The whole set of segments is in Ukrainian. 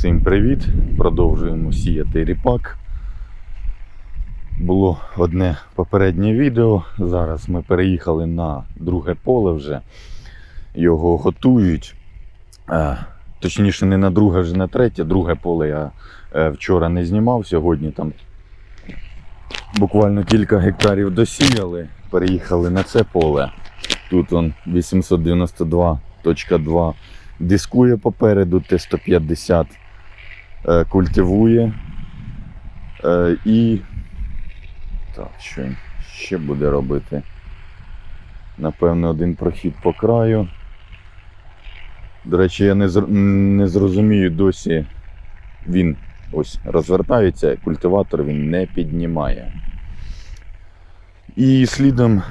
Всім привіт! Продовжуємо сіяти ріпак. Було одне попереднє відео. Зараз ми переїхали на друге поле вже. Його готують. Е, Точніше, не на друге, вже на третє. Друге поле я е, вчора не знімав. Сьогодні там буквально кілька гектарів досіяли. Переїхали на це поле. Тут он 892.2 дискує попереду, Т-150 е, культивує. Е, і. Так, що він ще буде робити? Напевно, один прохід по краю. До речі, я не, не зрозумію досі. Він ось розвертається, культиватор він не піднімає. І слідом,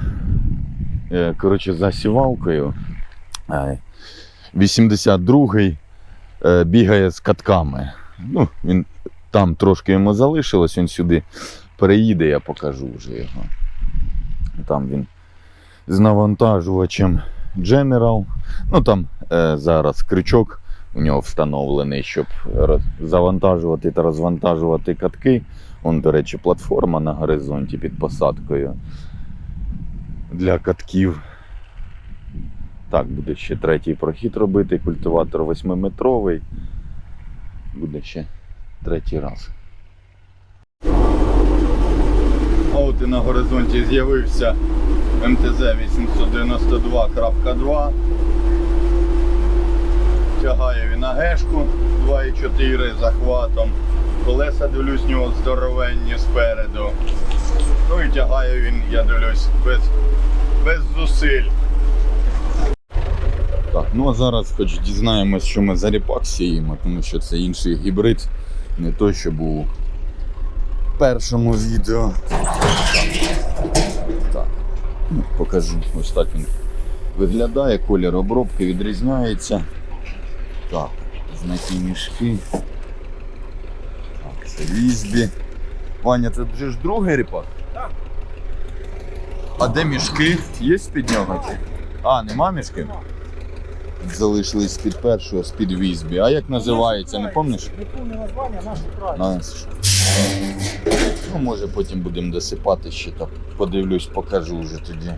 е, коротше, за сівалкою. е, 82-й е, бігає з катками. Ну, він там трошки йому залишилось, він сюди переїде, я покажу вже його. Там він з навантажувачем General. Ну там е, зараз крючок у нього встановлений, щоб роз- завантажувати та розвантажувати катки. Вон, до речі, платформа на горизонті під посадкою для катків. Так, буде ще третій прохід робити, культиватор 8-метровий. Буде ще третій раз. А от і на горизонті з'явився МТЗ 892.2. Тягає він агешку 2,4 захватом. Колеса дивлюсь, нього здоровенні спереду. Ну і тягає він, я дивлюсь, без, без зусиль. Ну а зараз хоч дізнаємось, що ми за ріпак сіємо, тому що це інший гібрид, не той, що був у першому відео. Так, ну, покажу. Ось так він виглядає, колір обробки відрізняється. Так, знаки мішки. Так, це візбі. Ваня, це вже ж другий ріпак? Так. А де мішки? Є з-під нього? А, нема мішків? Залишились з-під першого, з-під візбі. А як називається, не пам'ятаєш? Не повне названня наш край. Ну, може потім будемо досипати ще так. Подивлюсь, покажу вже тоді.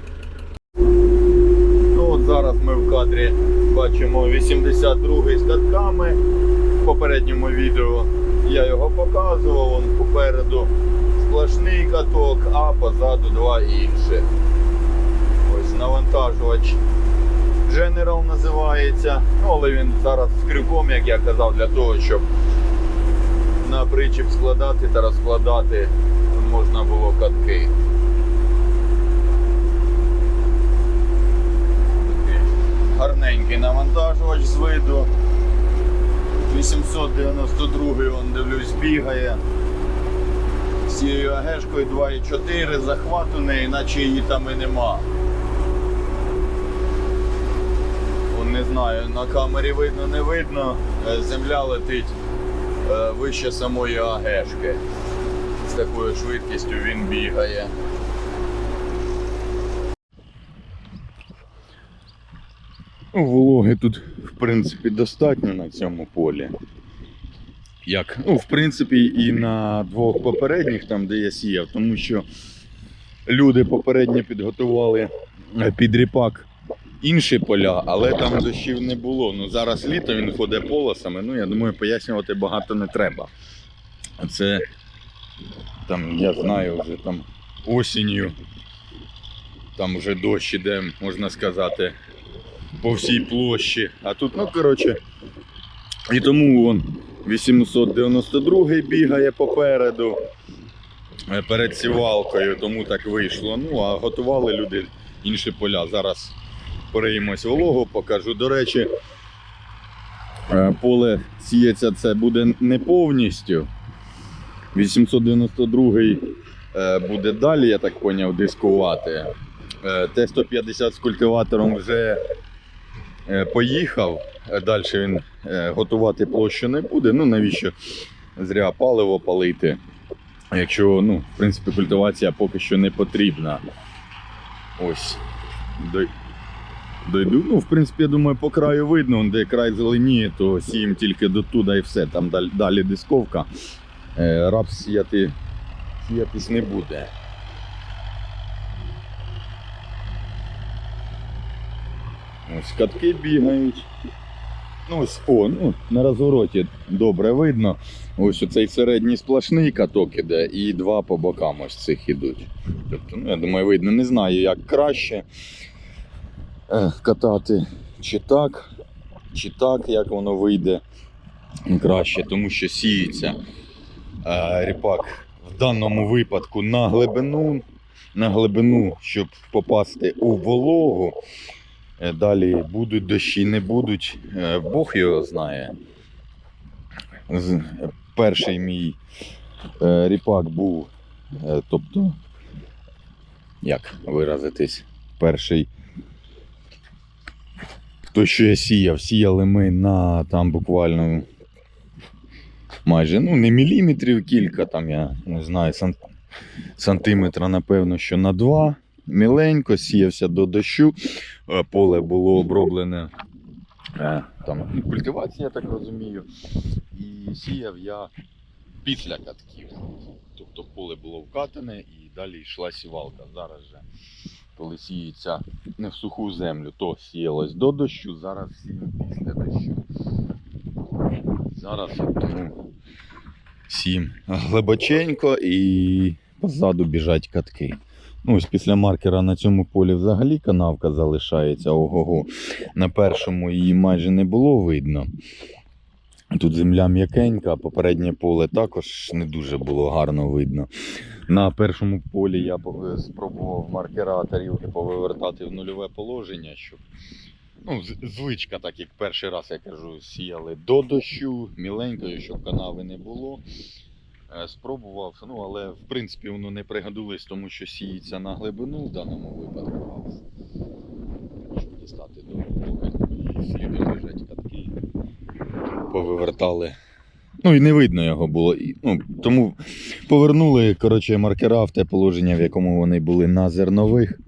Ну от зараз ми в кадрі бачимо 82-й з катками. В попередньому відео я його показував, он попереду сплошний каток, а позаду два інші. Ось навантажувач General називається. Ну, але він зараз з крюком, як я казав, для того, щоб на причіп складати та розкладати можна було катки. Гарненький навантажувач з виду. 892 он дивлюсь бігає. З цією агешкою 2,4 захват у неї, наче її там і нема. Он, не знаю, на камері видно, не видно. Е, Земля летить е, вище самої агешки. З такою швидкістю він бігає. Ну, Вологи тут, в принципі, достатньо на цьому полі. Як? Ну, в принципі, і на двох попередніх, там, де я сіяв, тому що люди попередньо підготували е, під ріпак інші поля, але там дощів не було. Ну зараз літо він ходить полосами. Ну я думаю, пояснювати багато не треба. А це там, я знаю, вже там осінню, там вже дощ іде, можна сказати, по всій площі. А тут, ну коротше, і тому он 892 бігає попереду. е, Перед сівалкою, тому так вийшло. Ну, а готували люди інші поля. Зараз переймось вологу, покажу. До речі, е, поле сіється це буде не повністю. 892 е, буде далі, я так зрозумів, дискувати. Е, Т-150 з культиватором вже поїхав. Далі він готувати площу не буде. Ну навіщо зря паливо палити, якщо, ну, в принципі, культивація поки що не потрібна. Ось. До- дойду. Ну, в принципі, я думаю, по краю видно, де край зеленіє, то сіємо тільки до туди і все. Там далі, далі дисковка. Е, рапс сіяти, сіятись не буде. Ось катки бігають. Ну, ось, о, ну, на розвороті добре видно. Ось оцей середній сплошний каток іде, і два по бокам ось цих ідуть. Тобто, ну, я думаю, видно, не знаю, як краще катати, чи так, чи так, як воно вийде краще, тому що сіється е, ріпак в даному випадку на глибину, на глибину, щоб попасти у вологу. Е, Далі будуть дощі, не будуть. е, Бог його знає. Перший мій ріпак був, тобто, як виразитись, перший. То, що я сіяв, сіяли ми на там буквально майже, ну, не міліметрів кілька, там я не знаю, сан- сантиметра, напевно, що на два. Міленько, сіявся до дощу. Е, Поле було оброблене е, там культивація, я так розумію. І сіяв я після катків. Тобто поле було вкатане і далі йшла сівалка. Зараз же, коли сіється не в суху землю, то сіялось до дощу, зараз сіємо після дощу. Зараз тому сім глибоченько і позаду біжать катки. Ну, ось після маркера на цьому полі взагалі канавка залишається ого-го. На першому її майже не було видно. Тут земля м'якенька, попереднє поле також не дуже було гарно видно. На першому полі я спробував маркера тарілки повивертати в нульове положення, щоб ну, звичка, так як перший раз я кажу, сіяли до дощу, міленькою, щоб канави не було. Е, Спробував, ну але в принципі воно не пригодилось, тому що сіється на глибину в даному випадку. Щоб дістати до вологи. І катки. Повивертали. Ну і не видно його було. Ну, тому повернули коротше, маркера в те положення, в якому вони були на зернових.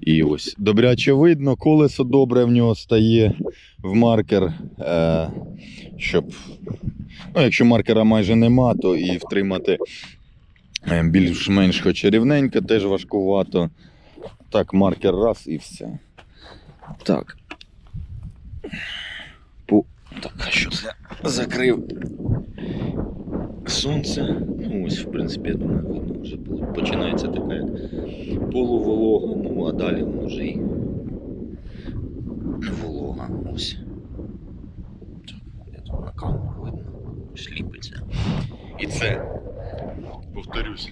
І ось добряче видно, колесо добре в нього стає в маркер. Е, щоб Ну, якщо маркера майже нема, то і втримати е, більш-менш хоч рівненько, теж важкувато. Так, маркер раз і все. Так. Так, а що це? Закрив сонце. Ну, ось, в принципі, я думаю, видно вже було. Починається така як полуволога, ну а далі воно вже і волога. Ось. Я тут на камеру видно ось ліпиться. І це, повторюсь,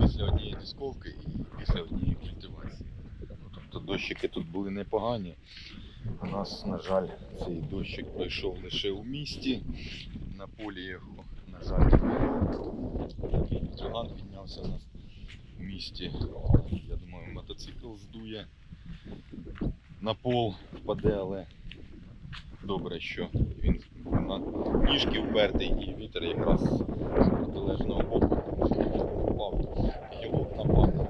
після однієї дисковки і після однієї культивації. Тобто дощики тут були непогані. У нас, на жаль, цей дощик пройшов лише у місті. На полі його, на жаль, такий вітроган піднявся у нас в місті. Я думаю, мотоцикл здує на пол впаде, але добре, що він на ніжки впертий і вітер якраз з протилежного боку впав, гілок напав.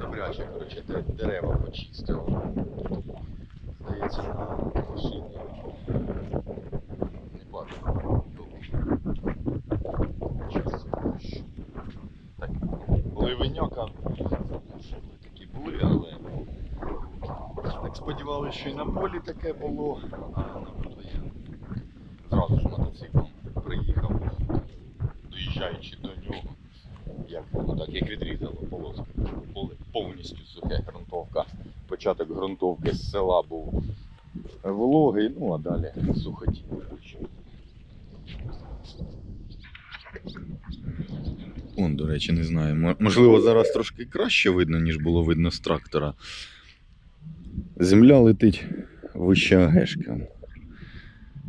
Добряче, коротше, де- дерева почистило. Здається, на машині не падає. Чисто дощ. Так, ливеняка, такі були, але так сподівалися, що і на полі таке було, а на полі я зразу ж мотоциклом приїхав, доїжджаючи до нього, як, ну, так, як відрізало полоску. Поле повністю сухе ґрунтовка. Початок ґрунтовки з села був вологий, ну а далі сухоті. Он, до речі, не знаю. Можливо, зараз трошки краще видно, ніж було видно з трактора. Земля летить вище Агешки.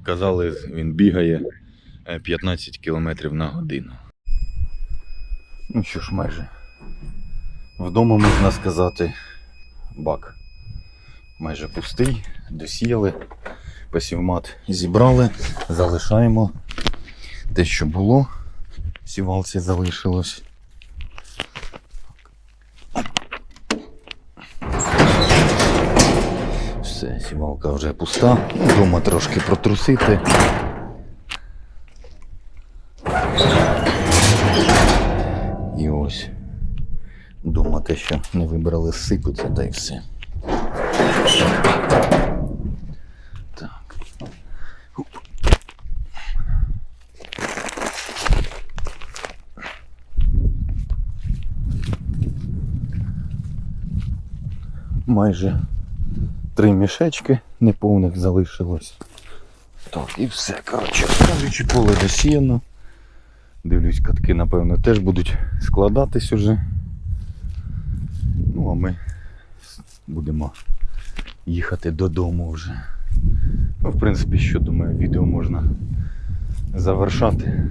Казали, він бігає е, 15 км на годину. Ну що ж, майже. Вдома можна сказати, бак майже пустий, досіяли, посівмат зібрали, залишаємо те, що було. Сівалці залишилось. Все, сівалка вже пуста. Дома трошки протрусити. І ось думати, що не вибрали сипуться, та й все. Майже три мішечки неповних залишилось. Так, і все, коротше, кажучи, поле досіяно. Дивлюсь, катки, напевно, теж будуть складатись уже. Ну, а ми будемо їхати додому вже. Ну, в принципі, що думаю, відео можна завершати.